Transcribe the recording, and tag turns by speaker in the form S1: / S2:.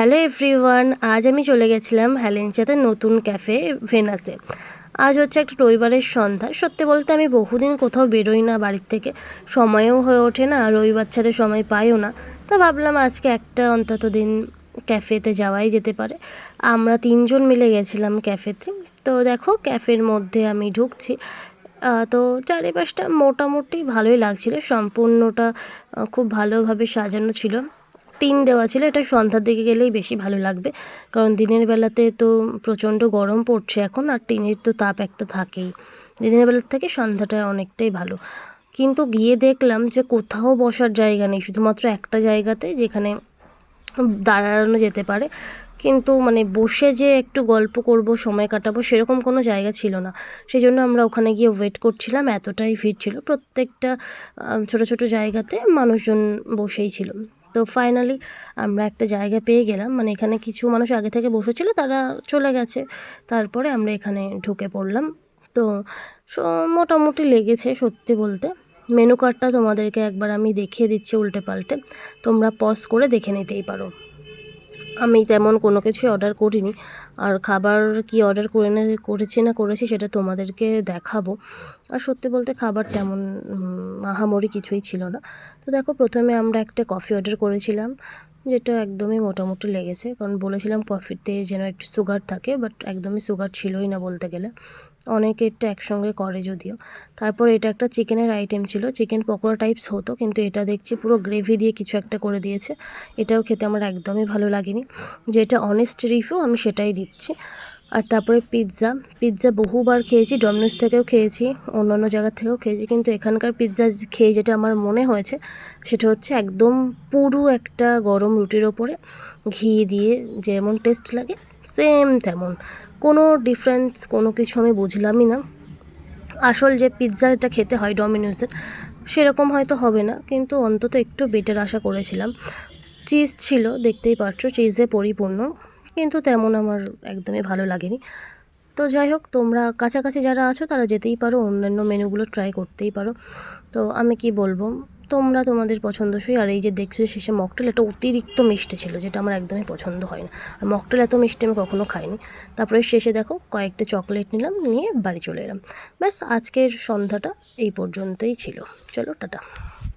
S1: Hello everyone, আজ আমি চলে গেছিলাম হ্যালেঞ্চাতে নতুন ক্যাফে ভেনাসে। আজ হচ্ছে একটা রবিবারের সন্ধ্যা। সত্যি বলতে আমি বহুদিন কোথাও বেরোই না বাড়ির থেকে। সময়ও হয়ে ওঠে না, আর রবিবার ছাড়ে সময় পাইও না। তা ভাবলাম আজকে একটা অন্তত দিন ক্যাফেতে যাওয়াই যেতে পারে। আমরা তিনজন মিলে গেছিলাম ক্যাফেতে। তো দেখো, ক্যাফের মধ্যে আমি ঢুকছি। তো চারিপাশটা মোটামুটি ভালোই লাগছিল। সম্পূর্ণটা খুব ভালোভাবে সাজানো ছিল। টিন দেওয়া ছিল, এটা সন্ধ্যার দিকে গেলেই বেশি ভালো লাগবে। কারণ দিনের বেলাতে তো প্রচণ্ড গরম পড়ছে এখন, আর টিনের তো তাপ একটা থাকেই। দিনের বেলার থেকে সন্ধ্যাটা অনেকটাই ভালো। কিন্তু গিয়ে দেখলাম যে কোথাও বসার জায়গা নেই, শুধুমাত্র একটা জায়গাতে যেখানে দাঁড়ানো যেতে পারে। কিন্তু মানে বসে যে একটু গল্প করব, সময় কাটাবো, সেরকম কোনো জায়গা ছিল না। সেই জন্য আমরা ওখানে গিয়ে ওয়েট করছিলাম, এতটাই ভিড় ছিল। প্রত্যেকটা ছোট ছোট জায়গাতে মানুষজন বসেই ছিল। তো ফাইনালি আমরা একটা জায়গা পেয়ে গেলাম। মানে এখানে কিছু মানুষ আগে থেকে বসেছিল, তারা চলে গেছে। তারপরে আমরা এখানে ঢুকে পড়লাম। তো মোটামুটি লেগেছে সত্যি বলতে। মেনু কার্ডটা তোমাদেরকে একবার আমি দেখিয়ে দিচ্ছি উল্টে পাল্টে। তোমরা পজ করে দেখে নিতেই পারো। আমি তেমন কোনো কিছুই অর্ডার করিনি। আর খাবার কি অর্ডার করে না করেছি না করেছি সেটা তোমাদেরকে দেখাবো। আর সত্যি বলতে খাবার তেমন উম, আহামরি কিছুই ছিল না। তো দেখো প্রথমে আমরা একটা কফি অর্ডার করেছিলাম যেটা একদমই মোটামুটি লেগেছে। কারণ বলেছিলাম কফিতে যেন একটু সুগার থাকে বাট একদমই সুগার ছিলই না বলতে গেলে। অনেকে এটা একসঙ্গে করে যদিও। তারপর এটা একটা চিকেনের আইটেম ছিল। চিকেন পকোড়া টাইপস হতো, কিন্তু এটা দেখছি পুরো গ্রেভি দিয়ে কিছু একটা করে দিয়েছে। এটাও খেতে আমার একদমই ভালো লাগেনি। যেটা অনেস্ট রিভিউ আমি সেটাই দিচ্ছি। আর তারপরে পিৎজা পিৎজা বহুবার খেয়েছি ডমিনোস থেকেও খেয়েছি, অন্যান্য জায়গা থেকেও খেয়েছি, কিন্তু এখানকার পিৎজা খেয়ে যেটা আমার মনে হয়েছে, সেটা হচ্ছে একদম পুরো একটা গরম রুটির ওপরে ঘি দিয়ে যেমন টেস্ট লাগে সেম তেমন। কোনো ডিফারেন্স কোনো কিছু আমি বুঝলামই না। আসল যে পিৎজা পিৎজাটা খেতে হয় ডমিনোসের সেরকম হয়তো হবে না, কিন্তু অন্তত একটু বেটার আশা করেছিলাম। চিজ ছিল, দেখতেই পারছ চিজে পরিপূর্ণ, কিন্তু তেমন আমার একদমই ভালো লাগেনি। তো যাই হোক, তোমরা কাছাকাছি যারা আছো, তারা যেতেই পারো, অন্যান্য মেনুগুলো ট্রাই করতেই পারো। তো আমি কি বলব? তোমরা তোমাদের পছন্দসই। আর এই যে দেখছ, শেষে মকটেল একটা অতিরিক্ত মিষ্টি ছিল, যেটা আমার একদমই পছন্দ হয় না। আর মকটেল এত মিষ্টি আমি কখনো খাইনি। তারপরে শেষে দেখো, কয়েকটা চকলেট নিলাম, নিয়ে বাড়ি চলে এলাম। ব্যাস, আজকের সন্ধ্যাটা এই পর্যন্তই ছিল। চলো, টাটা।